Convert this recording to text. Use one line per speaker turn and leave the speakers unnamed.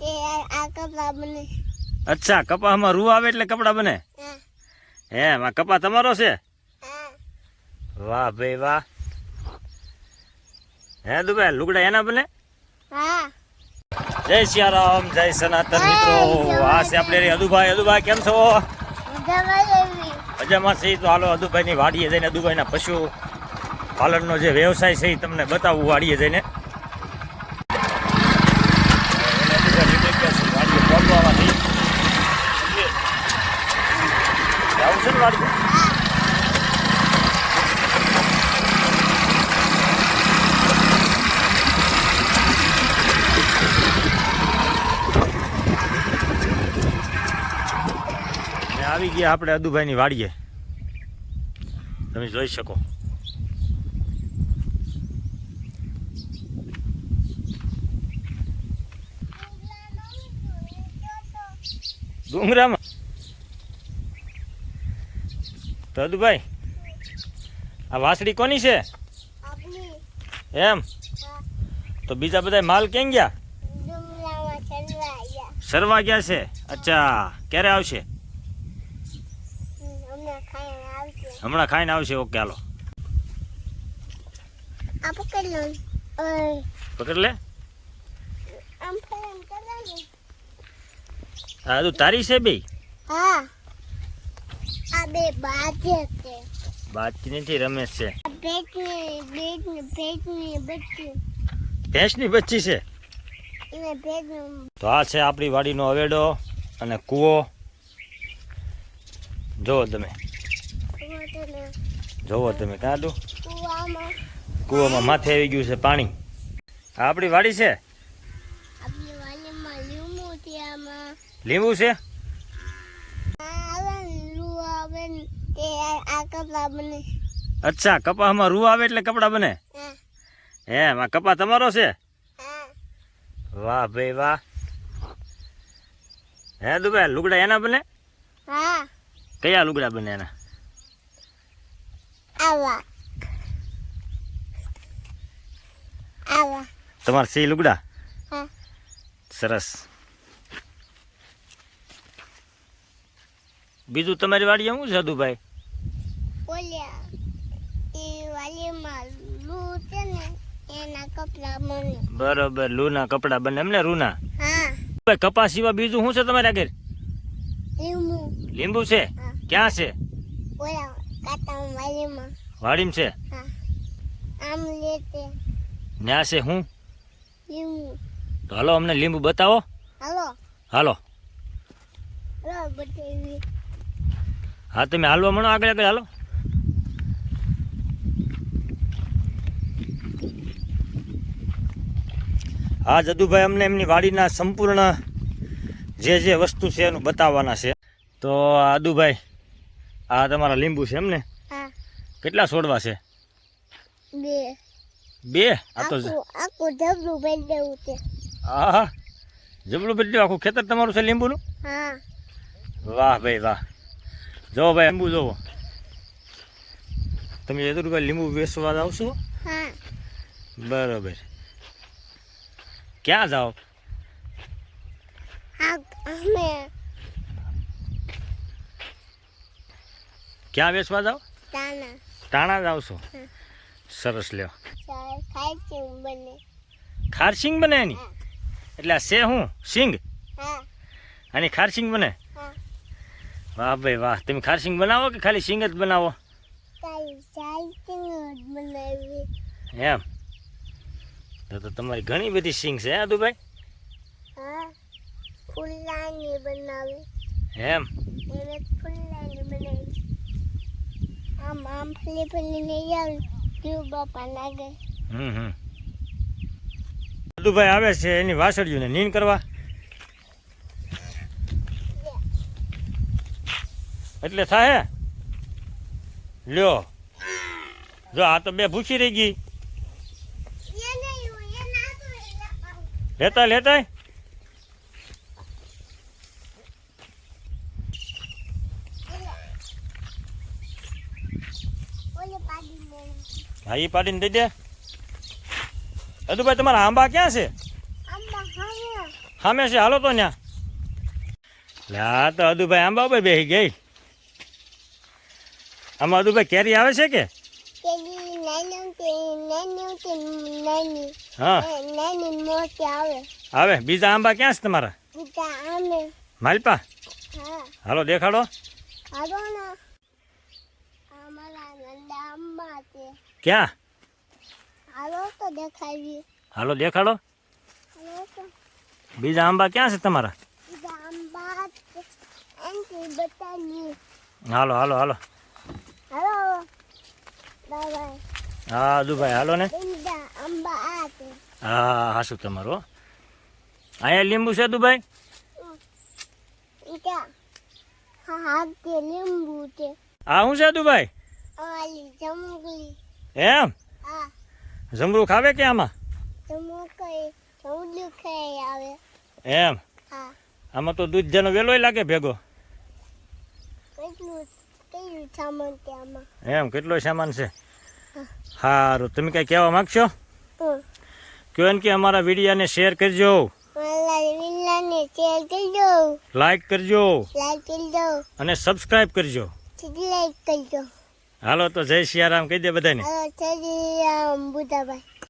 તે આ કપડા બને.
અચ્છા કપામાં રૂ આવે એટલે કપડા બને?
હે.
આ કપા તમારો છે? વાહ ભાઈ વાહ. હે દુબે લુગડા એના બને?
હા.
જય સિયારામ જય સનાતન મિત્રો. આ છે આપણે અદુભાઈ. અદુભાઈ કેમ છો?
મજામાં
છે તો હાલો અદુભાઈની વાડીએ જઈને અદુભાઈના પશુ પાલનનો જે વ્યવસાય છે એ તમને બતાવવું વાડીએ જઈને વાડીએ પહોંચવામાંથી. છે ને? આવી ગયા આપણે અદુભાઈની વાડીએ તમે જોઈ શકો ડુંગરામાં તો આ વાસડી કોની છે? એમ? તો બીજા બધા માલ ક્યાં ગયા? સરવા ગયા. છે? અચ્છા ક્યારે આવશે? હમણાં ખાઈને આવશે. Okay hello.
પકડ લો.
આ તું તારી છે બે
હા. બે બાજે છે.
બાતકી નથી રમેશ છે.
બચ્ચી.
ભેંસની બચ્ચી છે? તો આ છે આપણી વાડીનો અવેડો અને કૂવો. જોવો તમે. જોવો તમે કાં તું
કુવામાં.
કૂવામાં માથે આવી ગયું છે પાણી. આ આપણી વાડી છે?
લીંબુ છે આમાં
લીંબુ છે
આ આવે ને લૂ આવે ને તે આ કપડા બને
અચ્છા કપાસમાં રૂ આવે એટલે કપડા બને?
હા.
આ કપા તમારો છે? વાહ ભાઈ વાહ. હે દુબે લુગડા એના બને? કયા લુગડા બને એના? તમારે સી લુગડા? સરસ. બીજું તમારી વાડીએ શું છે દુભાઈ
ઓલ્યા એ વાલીમાં લૂ છે ને એના કપડા બને.
બરોબર લૂના કપડા બને એમને રૂના?
હા.
ભાઈ કપાસ સિવાય બીજું શું છે તમારે આગળ
લીંબુ.
લીંબુ છે? ક્યાં છે?
ઓલા કાતા
વાડીમાં છે?
હા. આમ લેતે
ન્યા છે હું?
લીંબુ.
તો હાલો અમને લીંબુ બતાવો.
હાલો.
હાલો.
હાલો બતાવી.
હા તમે હાલવા મળો આગળ આગળ હાલો. હા જદુભાઈ અમને એમની વાડીના સંપૂર્ણ જે જે વસ્તુ છે એનું બતાવવાના છે. તો આદુભાઈ આ તમારા લીંબુ છે એમને? કેટલા છોડવા છે?
બે.
બે? આ તો
આખું ભરી છે.
હા હા જબલું બધું આખું ખેતર તમારું છે લીંબુનું?
હા.
વાહ ભાઈ વાહ. જો ભાઈ લીંબુ જોવો. તમે યદુરભાઈ લીંબુ વેચવા આવશો
હા.
બરોબર. ક્યાં જાઓ? ક્યાં વેચવા જાઓ?
તાણા
ટાણા જ આવશો સરસ લ્યો. ખારસિંગ બને. એની? એટલે આ છે હું સિંગ
હા.
આની ખારસિંગ બને? વાહ ભાઈ વાહ. તમે ખારસિંગ બનાવો કે ખાલી સિંગ જ બનાવો? એમ. તો તો તમારી ઘણી બધી સિંગ છે હે દુભાઈ?
હા ફૂલાની બનાવી.
એમ.
એને ફૂલાની બનાવી. આમ આમ ફલી ફલી આવી ક્યુ બાપા લાગે.
હમ હમ. દુભાઈ આવે છે એની વાસળીઓને નીન કરવા? એટલે થાય લ્યો. જો, આ તો બે ભૂસી રહી ગઈ. લેતા લેતા હા એ પાડીને દઈ દે. અદુભાઈ, તમારા આંબા ક્યાં છે? સામે છે, હાલો તો ન્યા. લે તો અદુભાઈ આંબા ઉપર બેસી ગઈ. આમાં અદુભાઈ કેરી આવે છે કે?
આવે.
બીજા આંબા ક્યાં છે તમારા? માલપા?
હા.
હાલો દેખાડો. ક્યાં?
હાલો તો દેખાવી
હાલો દેખાડો. બીજા આંબા ક્યાં છે તમારા? હાલો હાલો હાલો. હા દુભાઈ હાલો ને. હા હાસું તમારું હો. અહીંયા લીંબુ છે
દુભાઈ હા હા લીંબુ છે.
આ શું છે
જમગલી
એમ? જમરૂ ખાવે કે આમાં? એમ?
હા.
આમાં તો દૂધ જેનો વેલોય લાગે ભેગો. એમ કેટલો સામાન છે? સારું તમે કઈ કહેવા માંગશો?
હમ.
ને કે અમારા વિડીયાને શેર કરજો. લાઈક કરજો. અને સબસ્ક્રાઈબ કરજો. હાલો તો જય સિયારામ કહી દે બધાને.
બુધાભાઈ.